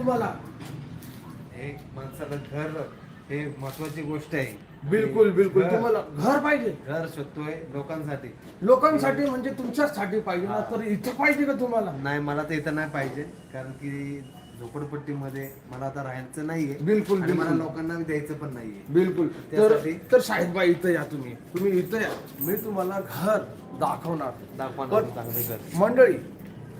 तुम्हाला? एक माणसाला घर हे महत्वाची गोष्ट आहे. बिलकुल बिलकुल. घर- तुम्हाला घर पाहिजे. घर शोधतोय लोकांसाठी. लोकांसाठी म्हणजे तुमच्यासाठी पाहिजे ना तर इथं पाहिजे का तुम्हाला? नाही मला तर इथं नाही पाहिजे कारण की झोपडपट्टीमध्ये मला आता राहायचं नाहीये. बिलकुल, आणि मला बिलकुल. लोकांना द्यायचं पण नाहीये. बिलकुल. तर त्यासाठी- तर शाहिदबाई इथं या तुम्ही. तुम्ही इथं या. मी तुम्हाला घर दाखवणार. दाखवा ना पण- चांगलं घर. मंडळी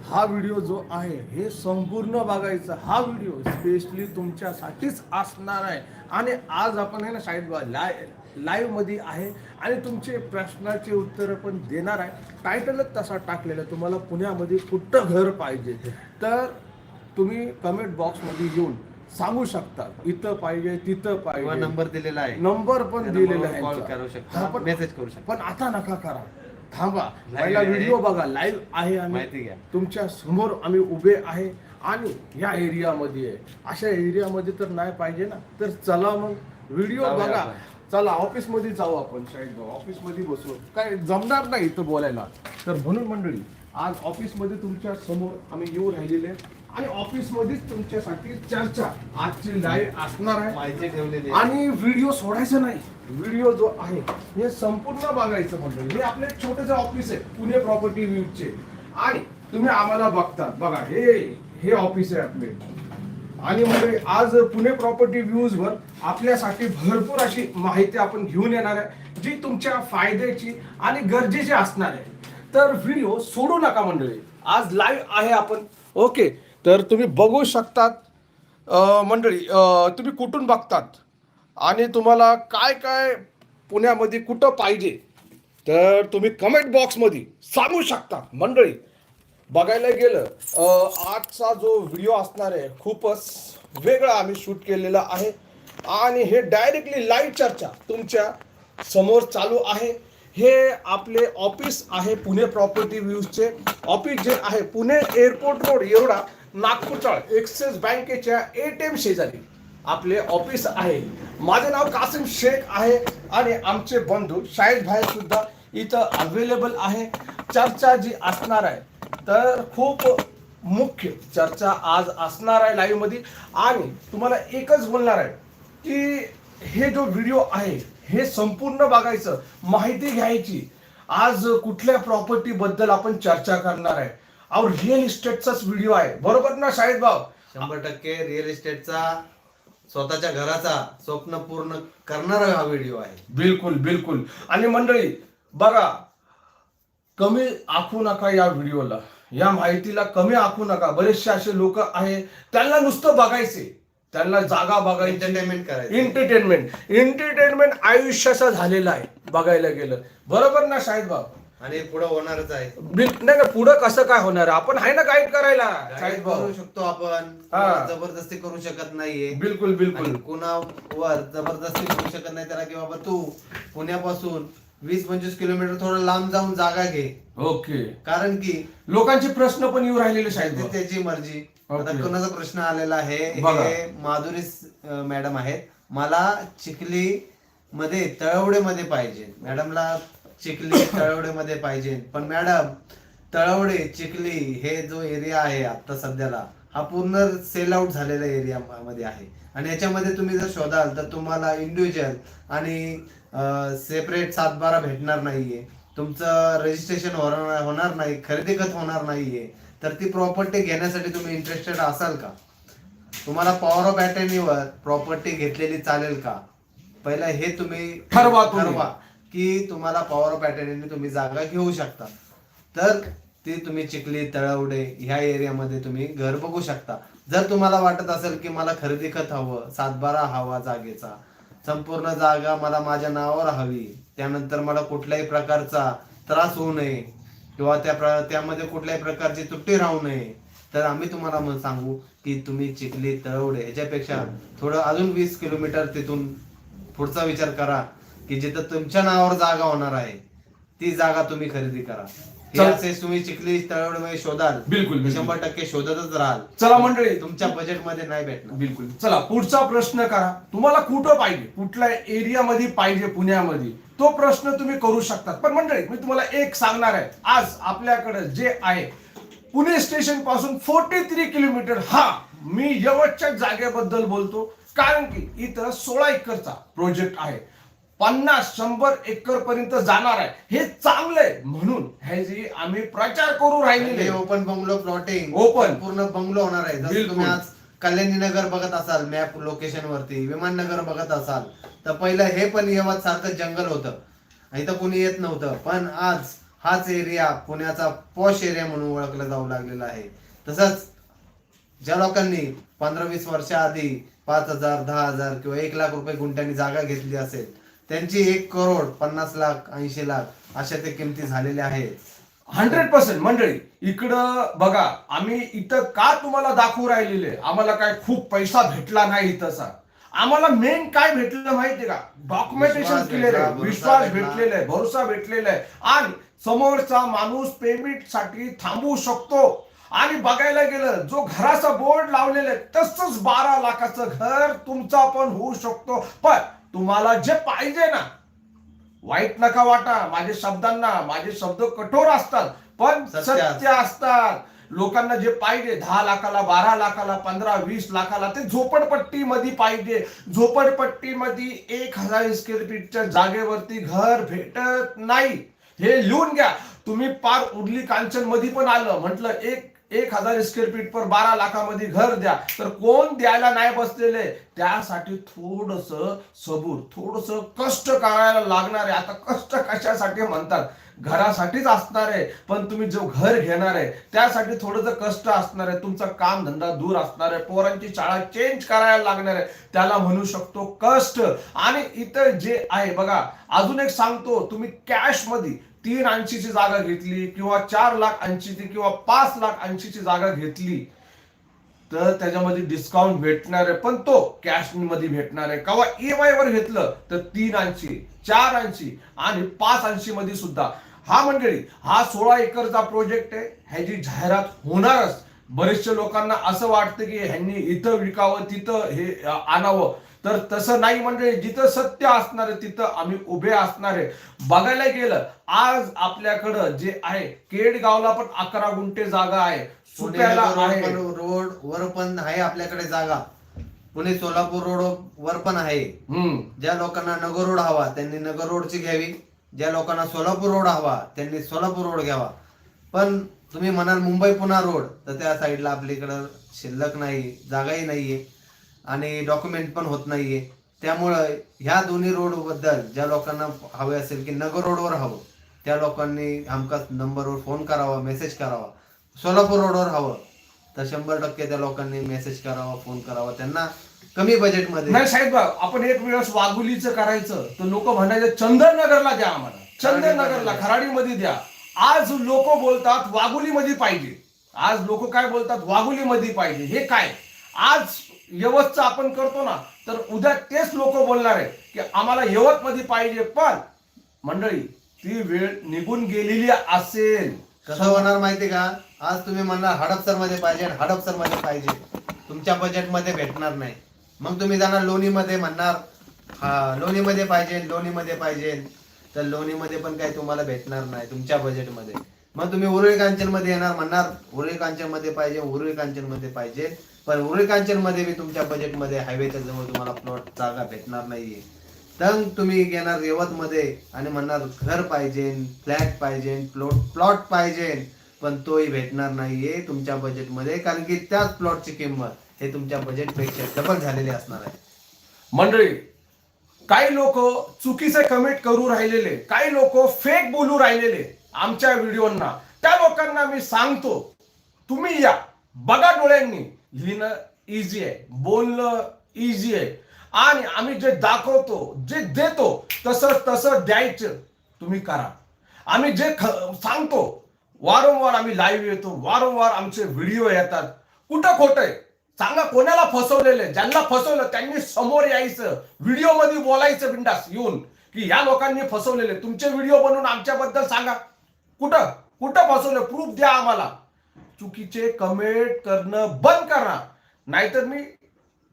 हा व्हिडिओ जो आहे हे संपूर्ण बघायचा हा व्हिडिओ स्पेशली तुमच्यासाठीच असणार आहे. आणि आज आपण आहे ना शाहिद लाय लाईव्हमध्ये आहे आणि तुमचे प्रश्नाचे उत्तर पण देणार आहे. टायटलच तसा टाकलेला. तुम्हाला पुण्यामध्ये कुठं घर पाहिजे? तर तुम्ही कमेंट बॉक्समध्ये येऊन सांगू शकता. इथं पाहिजे तिथं पाहिजे. नंबर दिलेला आहे. नंबर पण दिलेला आहे कॉल. करू शकता. मेसेज करू शकता. पण आता नका करा. थांबा. पहिला. व्हिडिओ बघा. लाईव्ह आहे माहिती आणि घ्या. तुमच्यासमोर आम्ही उभे आहे. आणि या एरियामध्ये आहे. अशा एरियामध्ये तर नाही पाहिजे ना. तर चला मग. व्हिडिओ जाऊया बघा. आपण. चला ऑफिसमध्ये जाऊ आपण. शाहिद भाऊ ऑफिसमध्ये बसू. काय जमणार नाही इथं बोलायला. तर म्हणून मंडळी आज ऑफिसमध्ये तुमच्यासमोर आम्ही येऊ राहिलेले आहे. आणि ऑफिस मध्येच तुमच्यासाठी चर्चा. आजची लाईव्ह असणार आहे. माहिती ठेवलेली आहे. आणि व्हिडिओ सोडायचा नाही. व्हिडिओ जो आहे हे संपूर्ण बघायचं म्हणलं. हे आपले छोटेसे ऑफिस आहे पुणे प्रॉपर्टी व्ह्यूचे आणि तुम्ही आम्हाला बघता बघा हे हे ऑफिस आहे आपले. आणि म्हणजे आज पुणे प्रॉपर्टी व्ह्यूज वर आपल्यासाठी भरपूर अशी माहिती आपण घेऊन येणार आहे जी तुमच्या फायद्याची आणि गरजेची असणार आहे. तर व्हिडिओ सोडू नका मंडळी. आज लाईव्ह आहे आपण. ओके तर तुम्ही बघू शकतात. मंडळी तुम्ही कुठून बघतात? आणि तुम्हाला काय काय पुण्यामध्ये कुठं पाहिजे तर तुम्ही कमेंट बॉक्समध्ये सांगू शकता. मंडळी बघायला गेलं आजचा जो व्हिडिओ असणार आहे खूपच वेगळा आम्ही शूट केलेला आहे. आणि हे डायरेक्टली लाईव्ह चर्चा तुमच्यासमोर चालू आहे. हे आपले ऑफिस आहे पुणे प्रॉपर्टी व्ह्यूजचे ऑफिस जे आहे पुणे एअरपोर्ट रोड एवढा नागपूरच्या एक्सिस बँकेच्या ए टी एम शेजारी. आपले ऑफिस आहे. माझं नाव कासिम शेख आहे आणि आमचे बंधू शाहिद भाई सुद्धा इथं अवेलेबल आहे. चर्चा जी असणार आहे तर खूप मुख्य चर्चा आज असणार आहे लाईव्हमध्ये आणि तुम्हाला एकच बोलणार आहे की हे जो व्हिडिओ आहे हे संपूर्ण बघायचं माहिती घ्यायची आज कुठल्या प्रॉपर्टीबद्दल आपण चर्चा करणार आहे. अहो रिअल इस्टेटचाच व्हिडिओ आहे. बरोबर ना शाहिद भाऊ? शंभर टक्के रिअल इस्टेटचा स्वतःच्या घराचा स्वप्न पूर्ण करणारा हा व्हिडिओ आहे. बिलकुल बिलकुल. आणि मंडळी बघा कमी आखू नका या व्हिडिओला. या माहितीला कमी आखू नका. बरेचसे असे लोक आहे त्यांना नुसतं बघायचे. त्यांना जागा बघायची. एंटरटेनमेंट करायचं. एंटरटेनमेंट एंटरटेनमेंट आयुष्याचा झालेला आहे बघायला गेलं. बरोबर ना शाहिद भाऊ? आणि पुढे होणारच आहे. बिल- नाही ना पुढं कसं काय होणार? आपण आहे ना गाईड करायला. Guide भाऊ करू शकतो आपण. हा. कोणाला जबरदस्ती करू शकत नाहीये. बिलकुल बिलकुल. आणि कुणावर जबरदस्ती करू शकत नाही त्याला की बाबा तू पुण्यापासून वीस पंचवीस किलोमीटर थोडं लांब जाऊन जागा घे. ओके. कारण की लोकांचे प्रश्न पण येऊ राहिलेले शाहिद ते भाऊ त्याची मर्जी. आता Okay. कोणाचा प्रश्न आलेला आहे बघा. हे माधुरी स- मॅडम आहेत. मला चिखली मध्ये तळवडे मध्ये पाहिजे. मॅडमला चिखली तळवडे मध्ये पाहिजे. पण मॅडम तळवडे चिखली हे जो एरिया आहे आता सध्याला हा पूर्ण सेल आउट झालेला एरिया मध्ये आहे. आणि याच्यामध्ये तुम्ही जर शोधाल तर तुम्हाला इंडिव्हिज्युअल आणि सेपरेट सातबारा भेटणार नाहीये. तुमचं रजिस्ट्रेशन होणार नाही खरेदी खत होणार नाहीये. तर ती प्रॉपर्टी घेण्यासाठी तुम्ही इंटरेस्टेड असाल का? तुम्हाला पॉवर ऑफ अटर्नीवर प्रॉपर्टी घेतलेली चालेल का? पहिला हे तुम्ही ठरवा. ठरवा. की तुम्हाला पॉवर ऑफ अटर्नीने तुम्ही जागा घेऊ शकता. तर ती तुम्ही चिखली तळवडे ह्या एरियामध्ये तुम्ही घर बघू शकता. जर तुम्हाला वाटत असेल की मला खरेदी खत हवं सातबारा हवा जागेचा संपूर्ण जागा मला माझ्या नावावर हवी त्यानंतर मला कुठल्याही प्रकारचा त्रास होऊ नये किंवा त्या प्र- त्यामध्ये कुठल्याही प्रकारची तुट्टी राहू नये तर आम्ही तुम्हाला मग सांगू की तुम्ही चिखली तळवडे याच्यापेक्षा थोडं अजून वीस किलोमीटर तिथून पुढचा विचार करा. की जिथं तुमच्या नावावर जागा होणार आहे ती जागा तुम्ही खरेदी करा. हे चल. असे तुम्ही चिखली तळवडे शोधाल. बिलकुल, बिलकुल. शंभर टक्के शोधतच राहाल. चला मंडळी. तुमच्या बजेटमध्ये नाही भेटणार. बिलकुल. चला पुढचा प्रश्न करा. तुम्हाला कुठं पाहिजे? कुठल्या एरियामध्ये पाहिजे पुण्यामध्ये? तो प्रश्न तुम्ही करू शकतात. पण मंडळी मी तुम्हाला एक सांगणार आहे. आज आपल्याकडे जे आहे पुणे स्टेशनपासून फोर्टी थ्री किलोमीटर हा मी यवतच्या जागेबद्दल बोलतो. कारण की इथं सोळा एकरचा प्रोजेक्ट आहे. पन्नास शंभर एकर पर्यंत जाणार आहे. हे चांगलं आहे म्हणून ह्याची आम्ही प्रचार करू राहिलेले ओपन बंगलो प्लॉटिंग Open. पूर्ण बंगलो होणार आहे. बिलकुल. तुम्ही आज कल्याणी नगर बघत असाल मॅप लोकेशन वरती विमाननगर बघत असाल तर पहिलं हे पण यवत सारखं जंगल होतं. इथं कोणी येत नव्हतं. पण आज हाच एरिया पुण्याचा पॉश एरिया म्हणून ओळखला जाऊ लागलेला आहे. तसंच ज्या लोकांनी पंधरा वीस वर्षा आधी पाच हजार दहा हजार किंवा एक लाख रुपये गुंठ्यानी जागा घेतली असेल त्यांची एक करोड पन्नास लाख ऐंशी लाख अशा ते किमती झालेल्या आहेत. Hundred percent. मंडळी इकडं बघा आम्ही इथं का तुम्हाला दाखवू राहिलेले? आम्हाला काय खूप पैसा भेटला नाही तसा आम्हाला मेन काय भेटलं माहितीये का? डॉक्युमेंटेशन भेटला, आहे विश्वास भेटला. भेटलेला आहे भरोसा भेटलेला आहे. आणि समोरचा माणूस पेमेंटसाठी थांबवू शकतो. आणि बघायला गेलं जो घराचा बोर्ड लावलेला आहे तसंच बारा लाखाचं घर तुमचा पण होऊ शकतो. पण तुम्हाला जे पाहिजे ना वाईट नका वाटा माझे शब्दांना माझे शब्द कठोर असतात पण सत्य असतात. लोकांना जे पाहिजे दहा लाखाला बारा लाखाला पंधरा वीस लाखाला ते झोपडपट्टी मध्ये पाहिजे. झोपडपट्टी मध्ये एक हजार स्क्वेअर फीटच्या जागेवरती घर भेटत नाही. हे लिहून घ्या. तुम्ही पार उडली कांचनमध्ये पण आलं म्हटलं एक एक हजार स्क्वेअर फीट पर बारा लाखामध्ये घर द्या. तर कोण द्यायला नाही बसलेले? त्यासाठी थोडस सबूर थोडस कष्ट करायला लागणार. आहे आता कष्ट कशासाठी म्हणतात? घरासाठीच असणार. आहे पण तुम्ही जो घर घेणार आहे त्यासाठी थोडंसं कष्ट असणार आहे. तुमचा काम धंदा दूर असणार आहे. पोरांची शाळा चेंज करायला लागणार आहे. त्याला म्हणू शकतो कष्ट. आणि इतर जे आहे बघा अजून एक सांगतो. तुम्ही कॅशमध्ये तीन ऐंशीची जागा घेतली किंवा चार लाख ऐंशीची किंवा पाच लाख ऐंशीची जागा घेतली तर त्याच्यामध्ये डिस्काउंट भेटणार आहे. पण तो कॅशमध्ये भेटणार आहे. किंवा ईएमआय वर घेतलं तर तीन ऐंशी चार ऐंशी आणि पाच ऐंशी मध्ये सुद्धा. हा मंडळी हा सोळा एकरचा प्रोजेक्ट आहे. ह्याची जाहिरात होणारच. बरेचशे लोकांना असं वाटतं की ह्यांनी इथं विकावं तिथं हे आणावं. तर तसं नाही म्हणजे जिथं सत्य असणार आहे तिथं आम्ही उभे असणार आहे. बघायला गेलं आज आपल्याकडं जे आहे केडगावला पण अकरा गुंठे जागा आहे. सुप्याला आहे. रोड वर पण आहे आपल्याकडे जागा. पुणे सोलापूर रोड वर पण आहे. ज्या लोकांना नगर रोड हवा त्यांनी नगर रोडची घ्यावी. ज्या लोकांना सोलापूर रोड हवा त्यांनी सोलापूर रोड घ्यावा. पण तुम्ही म्हणाल मुंबई पुणा रोड तर त्या साईडला आपल्याकडं शिल्लक नाही जागाही नाहीये. आणि डॉक्युमेंट पण होत नाहीये. त्यामुळं ह्या दोन्ही रोडबद्दल ज्या लोकांना हवे असेल की नगर रोडवर हवं त्या लोकांनी हमखास नंबरवर फोन करावा मेसेज करावा. सोलापूर रोडवर हवं तर शंभर टक्के त्या लोकांनी मेसेज करावा फोन करावा. त्यांना कमी बजेटमध्ये नाही साहेब आपण एक वेळेस वाघुलीचं करायचं तर लोक म्हणायचे चंदननगरला द्या आम्हाला. चंदननगरला खराडीमध्ये द्या. आज लोक बोलतात वाघुलीमध्ये पाहिजे. आज लोक काय बोलतात? वाघुलीमध्ये पाहिजे. हे काय? आज यवतच आपण करतो ना तर उद्या तेच लोक बोलणार आहे की आम्हाला यवत मध्ये पाहिजे पण मंडळी ती वेळ निघून गेलेली असेल. कसं होणार माहिती का? आज तुम्ही म्हणणार हडपसरमध्ये पाहिजे हडपसरमध्ये पाहिजे. तुमच्या बजेटमध्ये भेटणार नाही. मग तुम्ही जाणार लोणीमध्ये म्हणणार हा लोणीमध्ये पाहिजे लोणीमध्ये पाहिजे. तर लोणीमध्ये पण काही तुम्हाला भेटणार नाही तुमच्या बजेटमध्ये मग तुम्ही उरुळी कांचनमध्ये येणार म्हणणार उरुळी कांचनमध्ये पाहिजे उरुळी कांचनमध्ये पाहिजे. पण उरुळी मध्ये बी तुमच्या बजेटमध्ये हायवेच्या जवळ तुम्हाला प्लॉट जागा भेटणार नाहीये. तर तुम्ही घेणार यवतमध्ये आणि म्हणणार घर पाहिजे फ्लॅट पाहिजे प्लॉट प्लॉट पाहिजे पण तोही भेटणार नाहीये तुमच्या बजेटमध्ये कारण की त्याच प्लॉटची किंमत हे तुमच्या बजेटपेक्षा डबल झालेली असणार आहे. मंडळी काही लोक चुकीचे कमेंट करू राहिलेले काही लोक फेक बोलू राहिलेले आमच्या व्हिडिओंना त्या लोकांना मी सांगतो तुम्ही या. बघा डोळ्यांनी. लिहिणं इझी आहे बोलणं इझी आहे. आणि आम्ही जे दाखवतो जे देतो तसं तसं द्यायचं तुम्ही करा. आम्ही जे ख- सांगतो वारंवार आम्ही लाईव्ह येतो वारंवार आमचे व्हिडिओ येतात. कुठं खोटं आहे? सांगा कोणाला फसवलेलं ज्यांना फसवलं त्यांनी समोर यायचं. व्हिडिओमध्ये बोलायचं बिंडास येऊन की या लोकांनी फसवलेले तुमचे व्हिडिओ बनवून आमच्याबद्दल सांगा. कुठं? कुठं फसवलं? प्रूफ द्या आम्हाला. चुकीचे कमेंट करणं बंद करा नाहीतर मी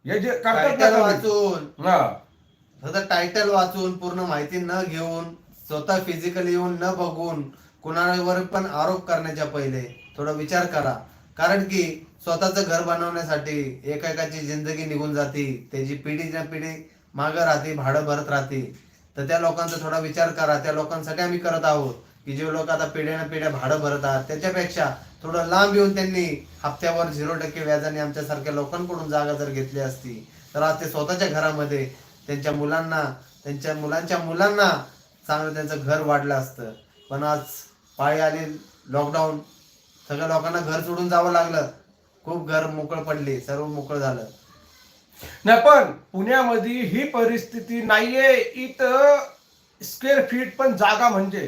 हे जे करतात ना टायटल comment, वाचून. हा, टायटल वाचून पूर्ण माहिती न घेऊन स्वतः फिजिकली येऊन न बघून कुणावर पण आरोप करण्याच्या पहिले थोडा विचार करा. कारण की स्वतःचं घर बनवण्यासाठी एकेकाची जिंदगी निघून जाते त्याची पिढी ना पिढी मागं राहते भाडं भरत राहते. तर त्या लोकांचा थोडा विचार करा. त्या लोकांसाठी आम्ही करत आहोत. की जे लोक आता पिढ्यानं पिढ्या भाडं भरत आहात त्याच्यापेक्षा थोडं लांब येऊन त्यांनी हप्त्यावर झिरो टक्के व्याजाने आमच्यासारख्या लोकांकडून जागा जर घेतली असती तर आज ते स्वतःच्या घरामध्ये त्यांच्या मुलांना त्यांच्या मुलांच्या मुलांना चांगलं त्यांचं घर वाढलं असतं. पण आज पाळी आली लॉकडाऊन सगळ्या लोकांना घर सोडून जावं लागलं. खूप घर मोकळं पडले सर्व मोकळं झालं. नाही पण पुण्यामध्ये ही परिस्थिती नाहीये. इथं स्क्वेअर फीट पण जागा म्हणजे.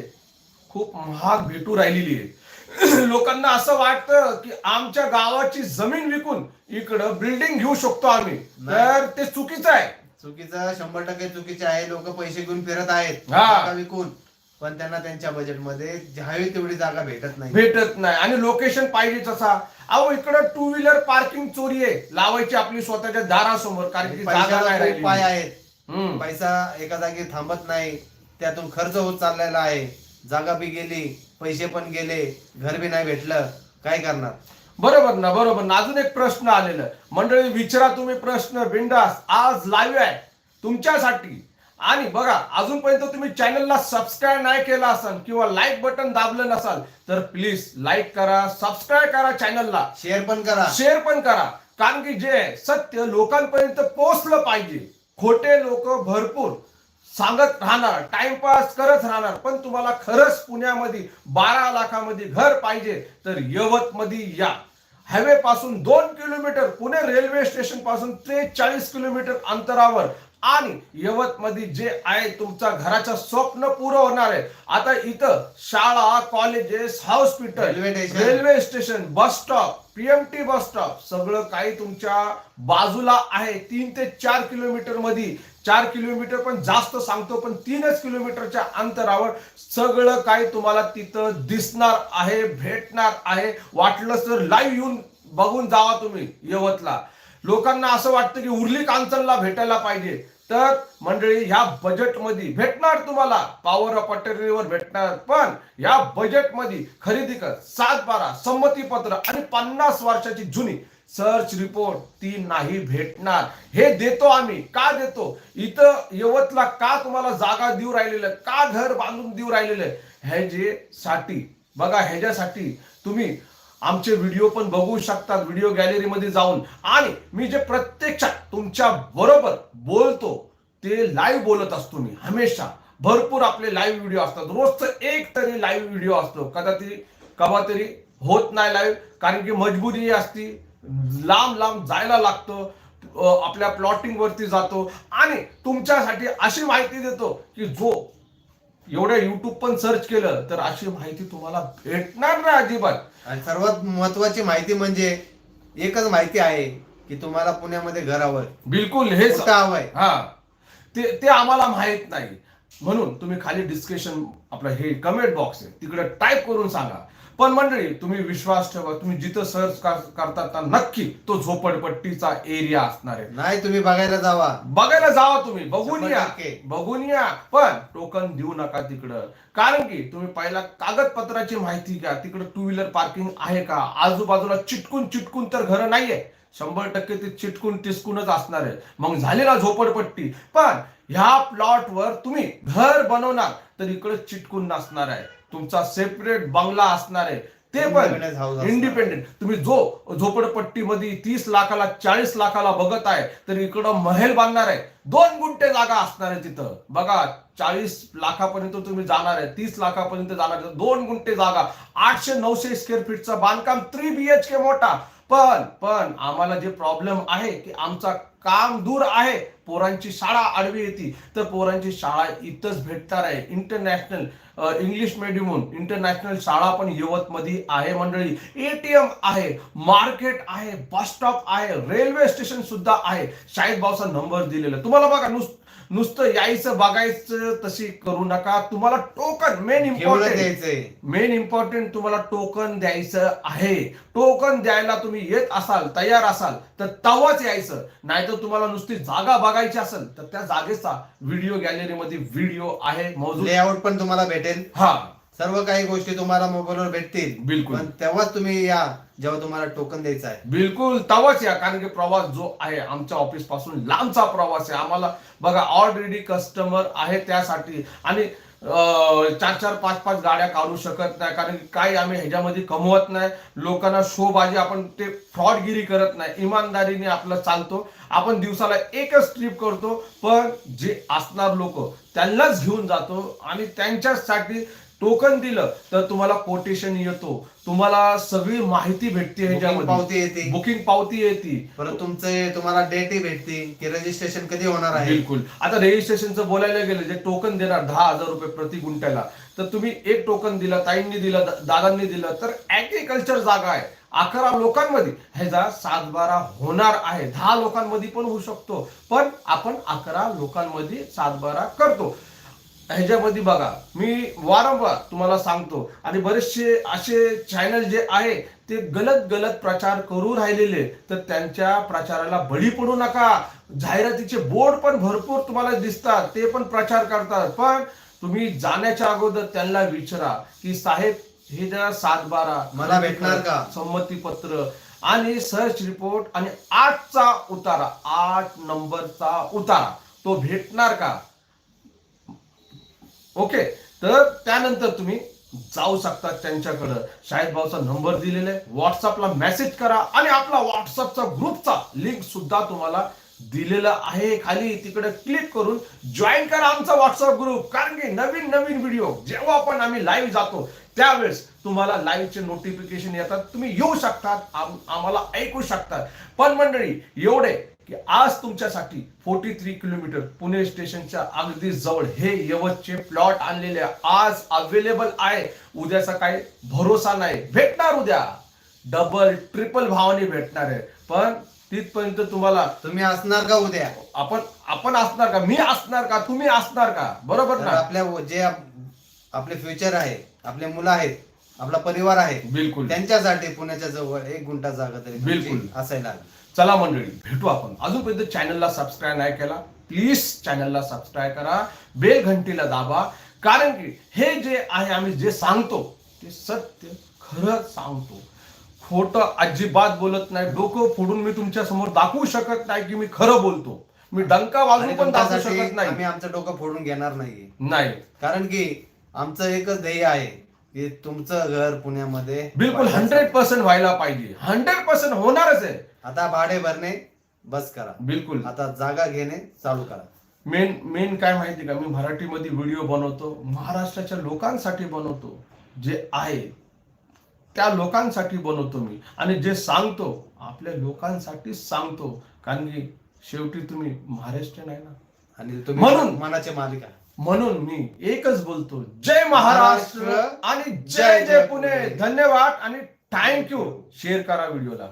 खूप महाग भेटू राहिलेली आहे. लोकांना असं वाटतं की आमच्या गावाची जमीन विकून इकडं बिल्डिंग घेऊ शकतो आम्ही. तर ते चुकीचं आहे. चुकीचं शंभर टक्के चुकीचे आहे. लोक पैसे घेऊन फिरत आहेत. हा. जागा विकून? पण त्यांना त्यांच्या बजेटमध्ये हवी तेवढी जागा भेटत नाही. भेटत नाही. आणि लोकेशन पाहिजे तसा अहो इकडं टू व्हीलर पार्किंग चोरी आहे. लावायची आपली स्वतःच्या दारासमोर कारण की जागा पैशाला नाही खूप राहिली. पाय आहेत. हम्म. पैसा एका जागी थांबत नाही. त्यातून खर्च होत चाललेला आहे. जागा बी गेली पैसे पण गेले घर बी नाही भेटलं काय करणार? बरोबर ना बरोबर ना. अजून एक प्रश्न आलेला. मंडळी विचारा तुम्ही प्रश्न बिंदास. आज लाईव्ह आहे तुमच्यासाठी. आणि बघा अजूनपर्यंत तुम्ही चॅनलला सबस्क्राईब नाही केला असाल किंवा लाईक बटन दाबलं नसाल तर प्लीज लाईक करा सबस्क्राईब करा चॅनलला शेअर पण करा. शेअर पण करा. कारण की जे सत्य लोकांपर्यंत पोहोचलं पाहिजे. खोटे लोक भरपूर. सांगत राहणार टाइमपास करत राहणार पण तुम्हाला खरंच पुण्यामध्ये बारा लाखामध्ये घर पाहिजे तर यवत मध्ये या. हायवे पासून दोन किलोमीटर पुणे रेल्वे स्टेशनपासून त्रेचाळीस किलोमीटर अंतरावर. आणि यवत मध्ये जे आहे तुमचा घराचं स्वप्न पुरं होणार आहे. आता इथं शाळा colleges hospital. Railway station. Bus stop PMT bus stop सगळं काही तुमच्या बाजूला आहे. तीन ते चार किलोमीटरमध्ये चार किलोमीटर पण जास्त सांगतो पण तीनच किलोमीटरच्या अंतरावर सगळं काही तुम्हाला तिथं दिसणार आहे भेटणार आहे. वाटलं तर लाईव्ह येऊन बघून जावा तुम्ही यवतला. लोकांना असं वाटतं की उर्ली कांचनला भेटायला पाहिजे. तर मंडळी ह्या बजेटमध्ये भेटणार तुम्हाला. पॉवर ऑफ अटर्नीवर भेटणार पण या बजेटमध्ये खरेदी कर. सात बारा संमती पत्र आणि पन्नास वर्षाची जुनी. सर्च रिपोर्ट ती नाही भेटणार. हे देतो आम्ही. का देतो? इथं यवतला का तुम्हाला जागा देऊ राहिलेलं आहे? का घर बांधून देऊ राहिलेलं आहे? ह्याचे साठी बघा ह्याच्यासाठी तुम्ही आमचे व्हिडिओ पण बघू शकतात व्हिडिओ गॅलरीमध्ये जाऊन. आणि मी जे प्रत्यक्षात तुमच्या बरोबर बोलतो ते लाईव्ह बोलत असतो मी हमेशा. भरपूर आपले लाईव्ह व्हिडिओ असतात. रोजचं एक तरी लाईव्ह व्हिडिओ असतो. कदाचित कवा तरी होत नाही लाईव्ह कारण की मजबुरी असती. लांब लांब जायला लागतं आपल्या प्लॉटिंग वरती जातो आणि तुमच्यासाठी अशी माहिती देतो की जो एवढ्या युट्यूब पण सर्च केलं तर अशी माहिती तुम्हाला भेटणार ना अजिबात. आणि सर्वात महत्वाची माहिती म्हणजे एकच माहिती आहे की तुम्हाला पुण्यामध्ये घर हवंय बिलकुल हे हवंय हा. ते ते आम्हाला माहीत नाही. म्हणून तुम्ही खाली डिस्कशन आपलं हे कमेंट बॉक्स आहे तिकडे टाईप करून सांगा. पण मंडळी तुम्ही विश्वास ठेवा तुम्ही जिथं सर्च करतात ना नक्की तो झोपडपट्टीचा एरिया असणार आहे. नाही तुम्ही बघायला जावा. बघायला जावा तुम्ही बघून या. बघून या. पण टोकन देऊ नका तिकडं. कारण की तुम्ही पहिला कागदपत्राची माहिती घ्या. तिकडं टू व्हीलर पार्किंग आहे का? आजूबाजूला चिटकून चिटकून तर घरं नाहीये. शंभर टक्के ते चिटकून टिचकूनच असणार आहे. मग झाली ना झोपडपट्टी. पण ह्या प्लॉटवर तुम्ही घर बनवणार तर इकडे चिटकून नसणार आहे. तुमचा सेपरेट बंगला असणार आहे. ते पण. इंडिपेंडेंट तुम्ही जो झोपडपट्टीमध्ये तीस लाखाला चाळीस लाखाला बघत आहे तर इकडं महल बांधणार आहे. दोन गुंठे जागा असणार आहे तिथं. बघा चाळीस लाखापर्यंत तुम्ही जाणार आहे तीस लाखापर्यंत जाणार आहे. दोन गुंठे जागा. आठशे नऊशे स्क्वेअर फीटचं बांधकाम थ्री बीएच के मोठा. पण पण आम्हाला जे प्रॉब्लेम आहे की आमचा काम दूर आहे पोरांची शाळा आडवी येते. तर पोरांची शाळा इथंच भेटणार आहे. इंटरनॅशनल इंग्लिश मिडियम इंटरनॅशनल शाळा पण यवतमध्ये आहे मंडळी. एटीएम आहे मार्केट आहे बस स्टॉप आहे रेल्वे स्टेशन सुद्धा आहे. शाहीद भाऊचा नंबर दिलेला. तुम्हाला बघा नुस नुसतं यायचं बघायचं तशी करू नका. तुम्हाला टोकन मेन इम्पॉर्टंट द्यायचंय. मेन इम्पॉर्टंट तुम्हाला टोकन द्यायचं आहे. टोकन द्यायला तुम्ही येत असाल तयार असाल तर तवाच यायचं. नाहीतर तुम्हाला नुसती जागा बघायची असेल तर त्या जागेचा व्हिडिओ गॅलरीमध्ये व्हिडिओ आहे मौजूद. लेआउट पण तुम्हाला भेटेल. हा. सर्व काही गोष्टी तुम्हाला मोबाईलवर भेटतील. बिलकुल. पण तेव्हाच तुम्ही या जेव्हा तुम्हाला टोकन द्यायचं आहे. बिलकुल तवाच या कारण की प्रवास जो आहे आमच्या ऑफिसपासून लांबचा प्रवास आहे. आम्हाला बघा ऑलरेडी कस्टमर आहे त्यासाठी. आणि अं, चार चार पाच पाच गाड्या काढू शकत नाही. कारण की काही आम्ही ह्याच्यामध्ये कमवत नाही. लोकांना शोबाजी आपण ते फ्रॉडगिरी करत नाही. इमानदारीने आपलं चालतो. आपण दिवसाला एकच ट्रिप करतो. पण जे असणार लोक त्यांनाच घेऊन जातो. आणि त्यांच्यासाठी टोकन दिलं तर तुम्हाला कोटेशन येतो. तुम्हाला सगळी माहिती भेटते ह्याच्यामध्ये. पावती येते. बुकिंग पावती येते. परत तुमचे तुम्हाला डेटही भेटते की रजिस्ट्रेशन कधी होणार आहे. बिलकुल. आता रजिस्ट्रेशनचं बोलायला गेलं जे टोकन देणार दहा हजार रुपये प्रति गुंठ्याला तर तुम्ही एक टोकन दिलं ताईंनी दिलं दा- दादांनी दिलं तर ऍग्रिकल्चर जागा आहे. अकरा लोकांमध्ये ह्याचा सातबारा होणार आहे. दहा लोकांमध्ये पण होऊ शकतो पण आपण अकरा लोकांमध्ये सातबारा करतो. ह्याच्यामध्ये बघा मी वारंवार तुम्हाला सांगतो आणि बरेचसे असे चॅनल जे आहे ते गलत गलत प्रचार करू राहिलेले तर त्यांच्या प्रचाराला बळी पडू नका. जाहिरातीचे बोर्ड पण भरपूर तुम्हाला दिसतात ते पण प्रचार करतात. पण तुम्ही जाण्याच्या अगोदर त्यांना विचारा की साहेब हे जरा सात बारा मला भेटणार का? संमती पत्र आणि सर्च रिपोर्ट आणि आठचा उतारा आठ नंबरचा उतारा. तो भेटणार का? ओके तर त्यानंतर तुम्ही जाऊ शकता त्यांच्याकडं. शाहिद भाऊचा नंबर दिलेला आहे. व्हॉट्सअपला मेसेज करा आणि आपला व्हॉट्सअपचा ग्रुपचा लिंक सुद्धा तुम्हाला दिलेला आहे. खाली तिकडे क्लिक करून जॉईन करा आमचा व्हॉट्सअप ग्रुप कारण की नवीन नवीन व्हिडिओ जेव्हा पण आम्ही लाईव्ह जातो त्यावेळेस तुम्हाला लाईव्हचे नोटिफिकेशन येतात. तुम्ही येऊ शकतात आम्हाला ऐकू शकतात. पण मंडळी एवढे की आज तुमच्यासाठी फोर्टी थ्री किलोमीटर पुणे स्टेशनच्या अगदी जवळ हे यवतचे प्लॉट आणलेले. आज अवेलेबल आहे. उद्याचा काही भरोसा नाही. भेटणार उद्या. डबल ट्रिपल भावाने भेटणार आहे. पण तिथपर्यंत तुम्हाला तुम्ही असणार का उद्या? आपण आपण असणार का? मी असणार का? तुम्ही असणार का? बरोबर तर ना? आपल्या जे आप- आपले फ्युचर आहे आपले मुलं आहेत आपला परिवार आहे बिलकुल. त्यांच्यासाठी पुण्याच्या जवळ एक गुंठा जागा तरी बिलकुल. असायला हवी. चला मंडळी भेटू आपण. अजूनपर्यंत चॅनलला सबस्क्राईब नाही केला प्लीज चॅनलला सबस्क्राईब करा. बेल घंटीला दाबा. कारण की हे जे आहे आम्ही जे सांगतो ते सत्य खरं सांगतो. खोटं अजिबात बोलत नाही. डोकं फोडून मी तुमच्यासमोर दाखवू शकत नाही की मी खरं बोलतो. मी डंका वाजवून आणि पण दाखवू शकत नाही. आम्ही आमचं डोकं फोडून घेणार नाही. कारण की आमचं एकच ध्येय आहे की तुमचं घर पुण्यामध्ये बिलकुल हंड्रेड पर्सेंट व्हायला पाहिजे. हंड्रेड पर्सेंट होणारच आहे. आता भाडे भरणे बस करा. बिलकुल. आता जागा घेणे चालू करा. मेन मेन काय माहिती का? मी मराठीमध्ये व्हिडिओ बनवतो महाराष्ट्राच्या लोकांसाठी बनवतो जे आहे त्या लोकांसाठी बनवतो मी. आणि जे सांगतो आपल्या लोकांसाठी सांगतो. कारण की शेवटी तुम्ही महाराष्ट्र नाही ना. आणि तुम्ही म्हणून- मनाचे मालिक आहे. म्हणून मी एकच बोलतो जय महाराष्ट्र आणि जय जय पुणे. धन्यवाद आणि थँक्यू शेअर करा व्हिडिओला.